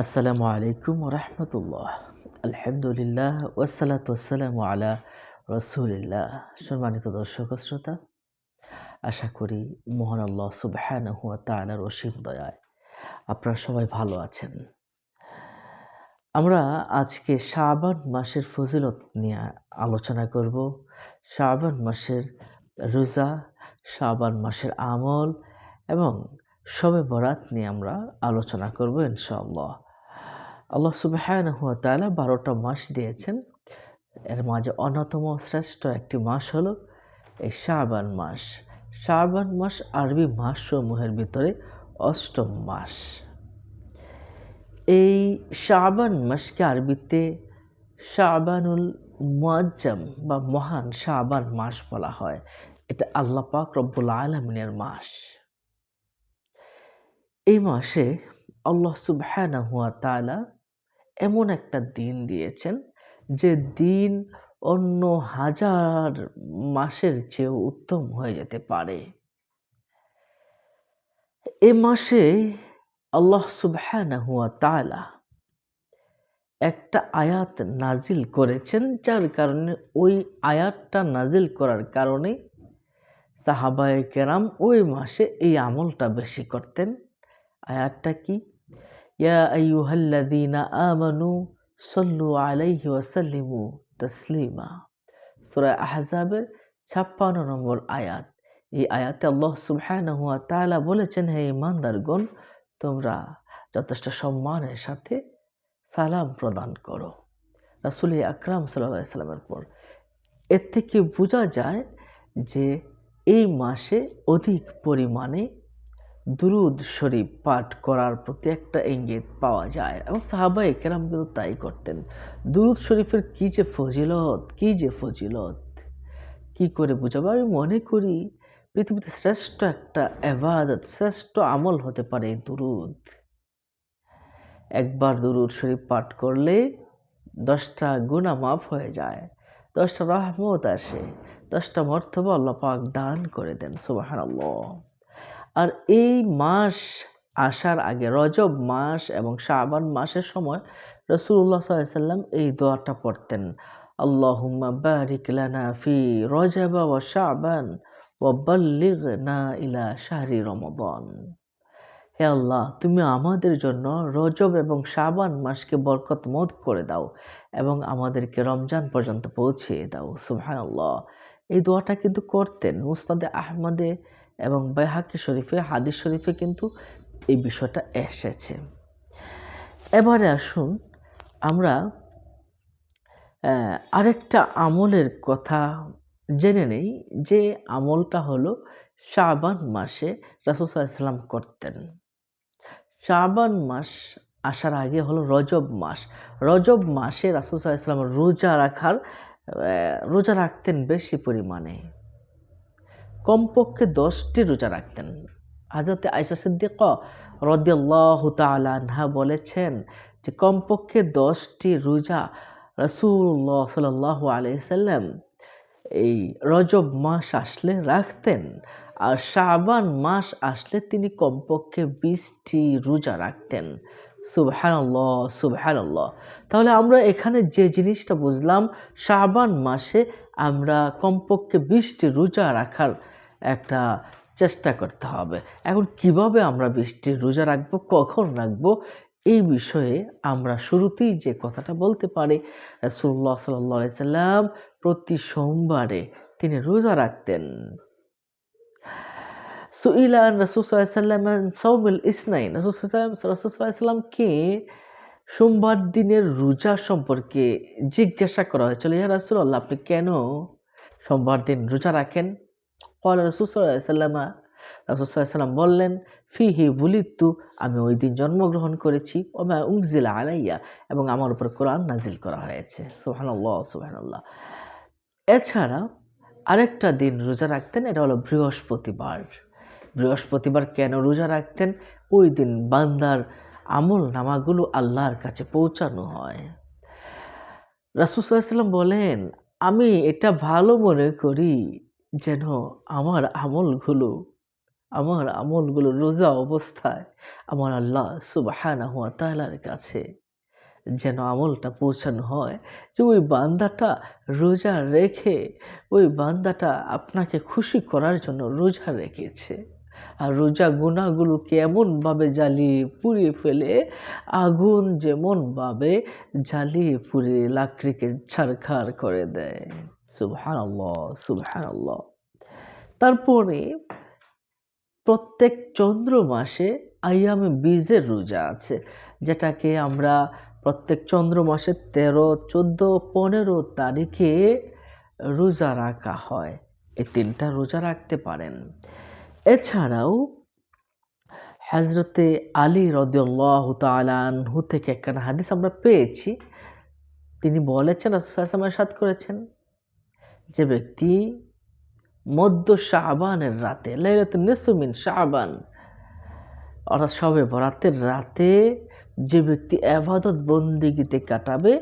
আসসালামু আলাইকুম রহমতুল্লাহ আলহামদুলিল্লাহ ওসালাত ওসালাম আলা রসুলিল্লাহ। সম্মানিত দর্শক শ্রোতা, আশা করি মোহন আল্লাহ সুবহান হুয়া তালার অসীম দয়ায় আপনারা সবাই ভালো আছেন। আমরা আজকে শাবান মাসের ফজিলত নিয়ে আলোচনা করব। শাবান মাসের রোজা, শাবান মাসের আমল এবং শবে বরাত নিয়ে আমরা আলোচনা করব ইনশাআল্লাহ। আল্লাহ সুবাহান হুয়া তালা বারোটা মাস দিয়েছেন। এর মাঝে অন্যতম শ্রেষ্ঠ একটি মাস হলো এই শাবান মাস। শাবান মাস আরবি মাস সমূহের ভিতরে অষ্টম মাস। এই শাবান মাসকে আরবিতে শাবানুল মুআজ্জাম বা মহান শাবান মাস বলা হয়। এটা আল্লাহ পাক রব্বুল আলমিনের মাস। এই মাসে আল্লাহ সুবহানা হুয়া তালা এমন একটা দিন দিয়েছেন যে দিন অন্য হাজার মাসের চেয়েও উত্তম হয়ে যেতে পারে। এ মাসে আল্লাহ সুবহানা হুয়া তালা একটা আয়াত নাজিল করেছেন, যার কারণে ওই আয়াতটা নাজিল করার কারণে সাহাবায়ে কেরাম ওই মাসে এই আমলটা বেশি করতেন। আয়াতটা কি? ইয়া আইয়ুহাল্লাযীনা আমানু সল্লু আলাইহি ওয়াসাল্লিমু তাসলিমা সূরা আহজাবের ছাপ্পান্ন নম্বর আয়াত। এই আয়াতে আল্লাহ সুবহানাহু ওয়া তাআলা বলেছেন, হে ইমানদারগণ, তোমরা যথেষ্ট সম্মানের সাথে সালাম প্রদান করো। রাসুল আকরাম সাল্লাহ সাল্লামের পর। এর থেকে বোঝা যায় যে এই মাসে অধিক পরিমাণে দুরুদ শরীফ পাঠ করার প্রতি একটা ইঙ্গিত পাওয়া যায় এবং সাহাবাই কেরাম কিন্তু তাই করতেন। দুরুদ শরীফের কী যে ফজিলত, কী যে ফজিলত? কি করে বুঝাবো? আমি মনে করি পৃথিবীতে শ্রেষ্ঠ একটা এবাদত, শ্রেষ্ঠ আমল হতে পারে এই দুরুদ। একবার দুরুদ শরীফ পাঠ করলে দশটা গুণা মাফ হয়ে যায়, দশটা রহমত আসে, দশটা মর্তবা আল্লাহ পাক দান করে দেন সুবাহান আর এই মাস আসার আগে, রজব মাস এবং শাবান মাসের সময় রসুল্লাহ সাল্লাম এই দোয়াটা পড়তেন, আল্লাহুম্মা বারিক লানা ফি রজাবা ওয়া শাবান ওয়া বাল্লিগনা ইলা শাহরি রমাদান। হে আল্লাহ, তুমি আমাদের জন্য রজব এবং শাবান মাসকে বরকত বরকতমত করে দাও এবং আমাদেরকে রমজান পর্যন্ত পৌঁছিয়ে দাও। সুবহান আল্লাহ এই দোয়াটা কিন্তু করতেন মুস্তাদে আহমদে এবং বেহাকি শরীফে, হাদিস শরীফে কিন্তু এই বিষয়টা এসেছে। এবারে আসুন আমরা আরেকটা আমলের কথা জেনে নেই, যে আমলটা হলো শাবান মাসে রাসুসাল্লাম করতেন। শাবান মাস আসার আগে হলো রজব মাস। রজব মাসে রাসুসাল্লাম রোজা রাখার রোজা রাখতেন বেশি পরিমাণে। কমপক্ষে দশটি রোজা রাখতেন। হাজরতে আয়সা সিদ্দিক রদিয়াল্লাহ তালানহা বলেছেন যে, কমপক্ষে দশটি রোজা রসুল্লাহ সাল আলাইসাল্লাম এই রজব মাস আসলে রাখতেন আর শাবান মাস আসলে তিনি কমপক্ষে বিশটি রোজা রাখতেন। সুবহানাল্লাহ সুবহানাল্লাহ। তাহলে আমরা এখানে যে জিনিসটা বুঝলাম, শাবান মাসে আমরা কমপক্ষে বিশটি রোজা রাখার একটা চেষ্টা করতে হবে। এখন কীভাবে আমরা বৃষ্টি রোজা রাখব, কখন রাখব, এই বিষয়ে আমরা শুরুতেই যে কথাটা বলতে পারি রসুল্লাহ সাল্লি সাল্লাম প্রতি সোমবারে তিনি রোজা রাখতেন। সুইলান রসুসাল্লাম সৌমিল ইসনাইন রসুসাল্লামকে সোমবার দিনের রোজা সম্পর্কে জিজ্ঞাসা করা হয়েছিল, ইয়া রাসুল্লাহ আপনি কেন সোমবার দিন রোজা রাখেন? কল রসুসাল্লামা রসুসাল্লাম বললেন ফি হি বুলিত্তু আমি ওই দিন জন্মগ্রহণ করেছি ও ওমা উংজিলা আলাইয়া, এবং আমার উপর কোরআন নাজিল করা হয়েছে। সোহানাল্লাহ সোহানাল্লাহ এছাড়া আরেকটা দিন রোজা রাখতেন, এটা হলো বৃহস্পতিবার। বৃহস্পতিবার কেন রোজা রাখতেন? ওই দিন বান্দার আমল নামাগুলো আল্লাহর কাছে পৌঁছানো হয়। রাসুসাল্লাম বলেন, আমি এটা ভালো মনে করি যেন আমার আমলগুলো আমার আমলগুলো রোজা অবস্থায় আমার আল্লাহ সুবাহানা হুয়া তালার কাছে যেন আমলটা পৌঁছানো হয়। যে ওই বান্দাটা রোজা রেখে, ওই বান্দাটা আপনাকে খুশি করার জন্য রোজা রেখেছে। আর রোজা গুণাগুলোকে এমনভাবে জ্বালিয়ে পুড়িয়ে ফেলে, আগুন যেমনভাবে জ্বালিয়ে পুড়িয়ে লাকড়িকে ছাড়খাড় করে দেয়। সুবহান আল্লাহ তারপরে প্রত্যেক চন্দ্র মাসে আইয়ামে বীজের রোজা আছে, যেটাকে আমরা প্রত্যেক চন্দ্র মাসের তেরো, চোদ্দ, পনেরো তারিখে রোজা রাখা হয়। এই তিনটা রোজা রাখতে পারেন। এছাড়াও হজরতে আলী রদিউল্লাহ তালানহু থেকে একখানা হাদিস আমরা পেয়েছি। তিনি বলেছেন রসুলের সাথ করেছেন যে ব্যক্তি মধ্য শাহবানের রাতে লাইলাত নিসমিন শাহবান অর্থাৎ সবে বরাতের রাতে যে ব্যক্তি আবাদত বন্দিগিতে কাটাবে,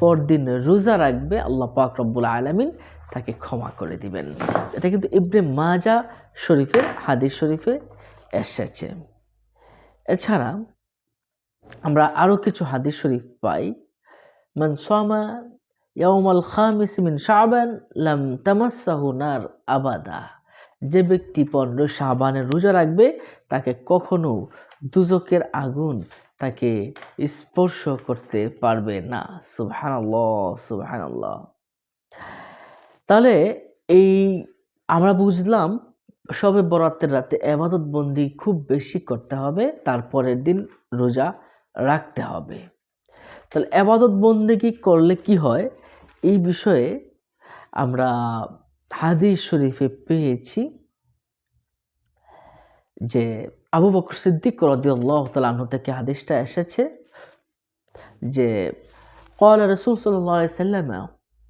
পরদিন রোজা রাখবে, আল্লাহ পাক রব্বুল আলমিন তাকে ক্ষমা করে দিবেন। এটা কিন্তু ইবনে মাজা শরীফের, হাদিস শরীফে এসেছে। এছাড়া আমরা আরও কিছু হাদিস শরীফ পাই। মান সামা ইয়াউমাল খামিস মিন শাবান লাম তামাসাহু নার আবাদা। যে ব্যক্তি পনেরো শাবানের রোজা রাখবে, তাকে কখনো দুজকের আগুন তাকে স্পর্শ করতে পারবে না। সুবহানাল্লাহ সুবহানাল্লাহ। তাহলে এই আমরা বুঝলাম সবে বরাতের রাতে আবাদত বন্দি খুব বেশি করতে হবে, তারপরের দিন রোজা রাখতে হবে। তাহলে আবাদত বন্দিকি করলে কি হয়? এই বিষয়ে আমরা হাদিস শরীফে পেয়েছি যে আবু বকর সিদ্দিক রদিউল্লাহ তালাহ থেকে হাদিসটা এসেছে যে কল রসুল সাল্লাহ সাল্লাম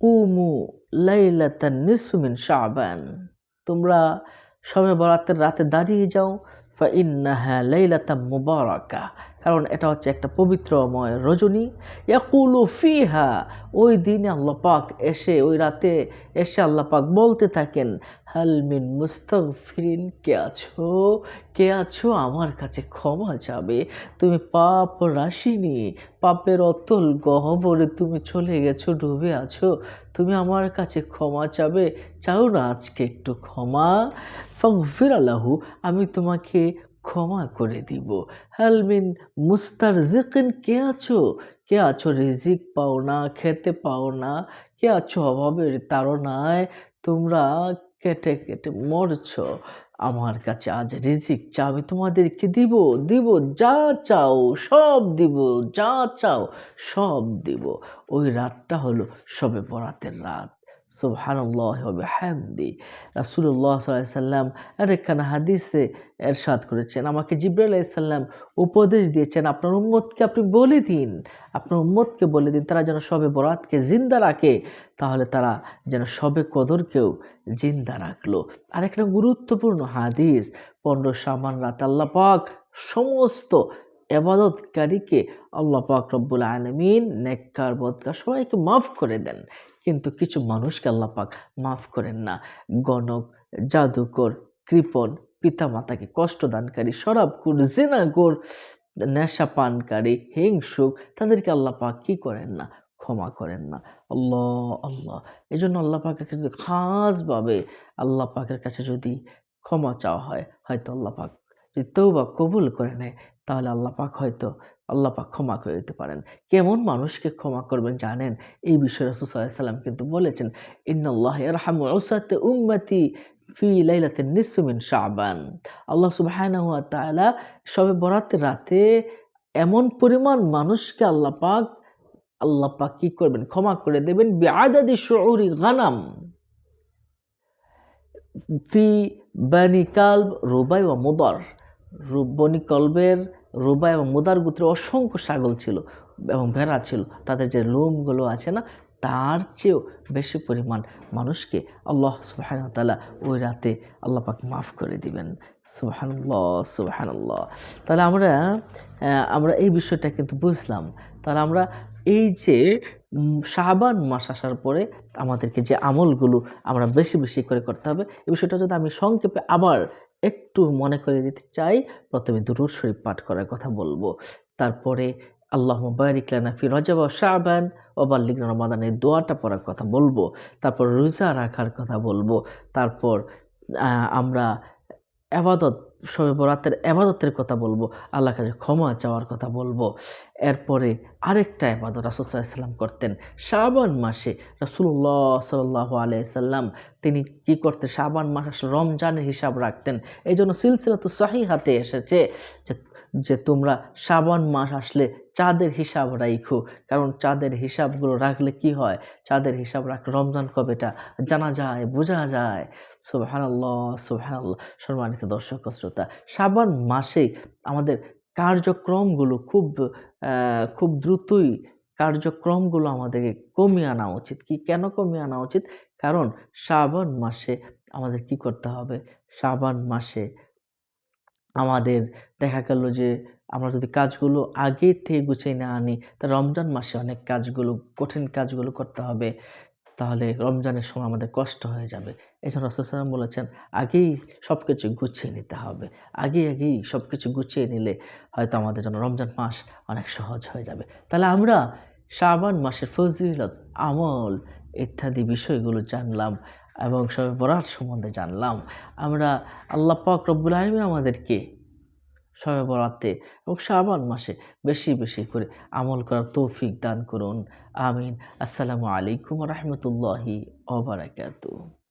কুমু ليلة النصف من شعبان. تمرا شام برات الرات داري جو فإنها ليلة مباركة. কারণ এটা হচ্ছে একটা পবিত্রময় রজনী। ইয়াকুলু ফিহা, ওই দিনে আল্লাহ পাক এসে, ওই রাতে এসে আল্লাহ পাক বলতে থাকেন হালমিন মুস্তক ফিরিন কে আছো? কে আছো? আমার কাছে ক্ষমা যাবে তুমি পাপ রাশিনি, পাপের অতল গহবরে তুমি চলে গেছো, ডুবে আছো। তুমি আমার কাছে ক্ষমা চাবে। চাও না আজকে একটু ক্ষমা। ফির আল্লাহু আমি তোমাকে ক্ষমা করে দিব। হালমিন মুস্তার জিকিন কে আছো? কে আছো রিজিক পাও না, খেতে পাও না? কে আছো অভাবের তাড়নায়? তোমরা কেটে কেটে মরছ। আমার কাছে আজ রিজিক চা আমি তোমাদেরকে দিব দিব, যা চাও, সব দিব, যা চাও, সব দিব। ওই রাতটা হলো সবে বরাতের রাত। সুবহানাল্লাহ হামদি রাসুল্লাহ সাল্লাম আর একখানা হাদিসে এরশাদ করেছেন। আমাকে জিব্রাইল আলাইসাল্লাম উপদেশ দিয়েছেন, আপনার উম্মতকে আপনি বলে দিন। আপনার উম্মতকে বলে দিন, তারা যেন সবে বরাতকে জিন্দা রাখে, তাহলে তারা যেন সবে কদরকেও জিন্দা রাখল। আর একটা গুরুত্বপূর্ণ হাদিস পনেরো সামান রাত আল্লাহ পাক সমস্ত এবাদতকারীকে আল্লাহ পাক রব্বুল আলমিন, নেককার বদকার সবাইকে মাফ করে দেন। কিন্তু কিছু মানুষকে আল্লাহ পাক মাফ করেন না। গণক, জাদুকর, কৃপণ, পিতামাতাকে কষ্টদানকারী শরাবকুর জেনাগর নেশা পানকারী, হিংসুক, তাদেরকে আল্লাহ পাক কী করেন না? ক্ষমা করেন না। আল্লাহ আল্লাহ। এই জন্য আল্লাহ পাকের যদি খাসভাবে আল্লাহ পাকের কাছে যদি ক্ষমা চাওয়া হয়, হয়তো আল্লাহ পাক যদি তৌবা কবুল করে নেয়, তাহলে আল্লাহ পাক হয়তো আল্লাহ পাক ক্ষমা করে দিতে পারেন। কেমন মানুষকে ক্ষমা করবেন জানেন? এই বিষয়ে রসুসাল্লাম কিন্তু বলেছেন ইন্নআল্লাহ রহমতে উম্মতি ফি লাইলাতে নিসুমিন শাহবান আল্লাহ তাআলা সবে বরাতের রাতে এমন পরিমাণ মানুষকে আল্লাহ পাক আল্লাহ পাক কি করবেন? ক্ষমা করে দেবেন। বেআদাদি শৌরি গানাম ফি বানি রুবাই ও মুদর। বনি রুবা এবং মোদার গোত্রে অসংখ্য ছাগল ছিল এবং ভেড়া ছিল। তাদের যে লোমগুলো আছে না, তার চেয়েও বেশি পরিমাণ মানুষকে আল্লাহ সুবাহানতালা ওই রাতে আল্লাহ পাক মাফ করে দিবেন। সুবাহান্লাহ সুবাহান্লাহ তাহলে আমরা আমরা এই বিষয়টা কিন্তু বুঝলাম। তাহলে আমরা এই যে শাহবান মাস আসার পরে আমাদেরকে যে আমলগুলো আমরা বেশি বেশি করে করতে হবে এই বিষয়টা যদি আমি সংক্ষেপে আবার একটু মনে করে দিতে চাই, প্রথমে দুরুদ শরীফ পাঠ করার কথা বলব। তারপরে আল্লাহ বারিক লানা ফি রজব শাহবান ও বাল্লিক মাদানের দোয়াটা পড়ার কথা বলব। তারপর রোজা রাখার কথা বলব। তারপর আমরা আবাদত শবে বরাতের আবাদতের কথা বলব আল্লাহ কাছে ক্ষমা চাওয়ার কথা বলব। এরপরে আরেকটা আবাদত রাসুলসাল্লাম করতেন। শাবান মাসে রাসুল্লাহ সাল্লাহ আলাইসাল্লাম তিনি কি করতেন? শাবান মাস রমজানের হিসাব রাখতেন। এই জন্য সিলসিলা তো সাহি হাতে এসেছে যে যে তোমরা শ্রাবণ মাস আসলে চাঁদের হিসাব রাইখো। কারণ চাঁদের হিসাবগুলো রাখলে কি হয়? চাঁদের হিসাব রাখলে রমজান কবেটা জানা যায়, বোঝা যায়। সুবহানাল্লাহ সুবহানাল্লাহ। সম্মানিত দর্শক শ্রোতা, শ্রাবণ মাসে আমাদের কার্যক্রমগুলো খুব খুব দ্রুতই কার্যক্রমগুলো আমাদেরকে কমিয়ে আনা উচিত। কি কেন কমিয়ে আনা উচিত? কারণ শ্রাবণ মাসে আমাদের কি করতে হবে? শ্রাবণ মাসে আমাদের দেখা গেল যে, আমরা যদি কাজগুলো আগে থেকে গুছিয়ে না আনি, তা রমজান মাসে অনেক কাজগুলো, কঠিন কাজগুলো করতে হবে। তাহলে রমজানের সময় আমাদের কষ্ট হয়ে যাবে। এই জন্য রসুলাম বলেছেন, আগেই সব কিছু গুছিয়ে নিতে হবে। আগে আগেই সব কিছু গুছিয়ে নিলে হয়তো আমাদের জন্য রমজান মাস অনেক সহজ হয়ে যাবে। তাহলে আমরা শ্রাবণ মাসের ফজিলত, আমল ইত্যাদি বিষয়গুলো জানলাম। এবং সবে বরাত সম্বন্ধে জানলাম। আমরা আল্লাহ পাক রব্বুল আলমিন আমাদেরকে সবে বরাতে এবং শ্রাবণ মাসে বেশি বেশি করে আমল করার তৌফিক দান করুন। আমিন। আসসালামু আলাইকুম রহমতুল্লাহি ওবরাকাতু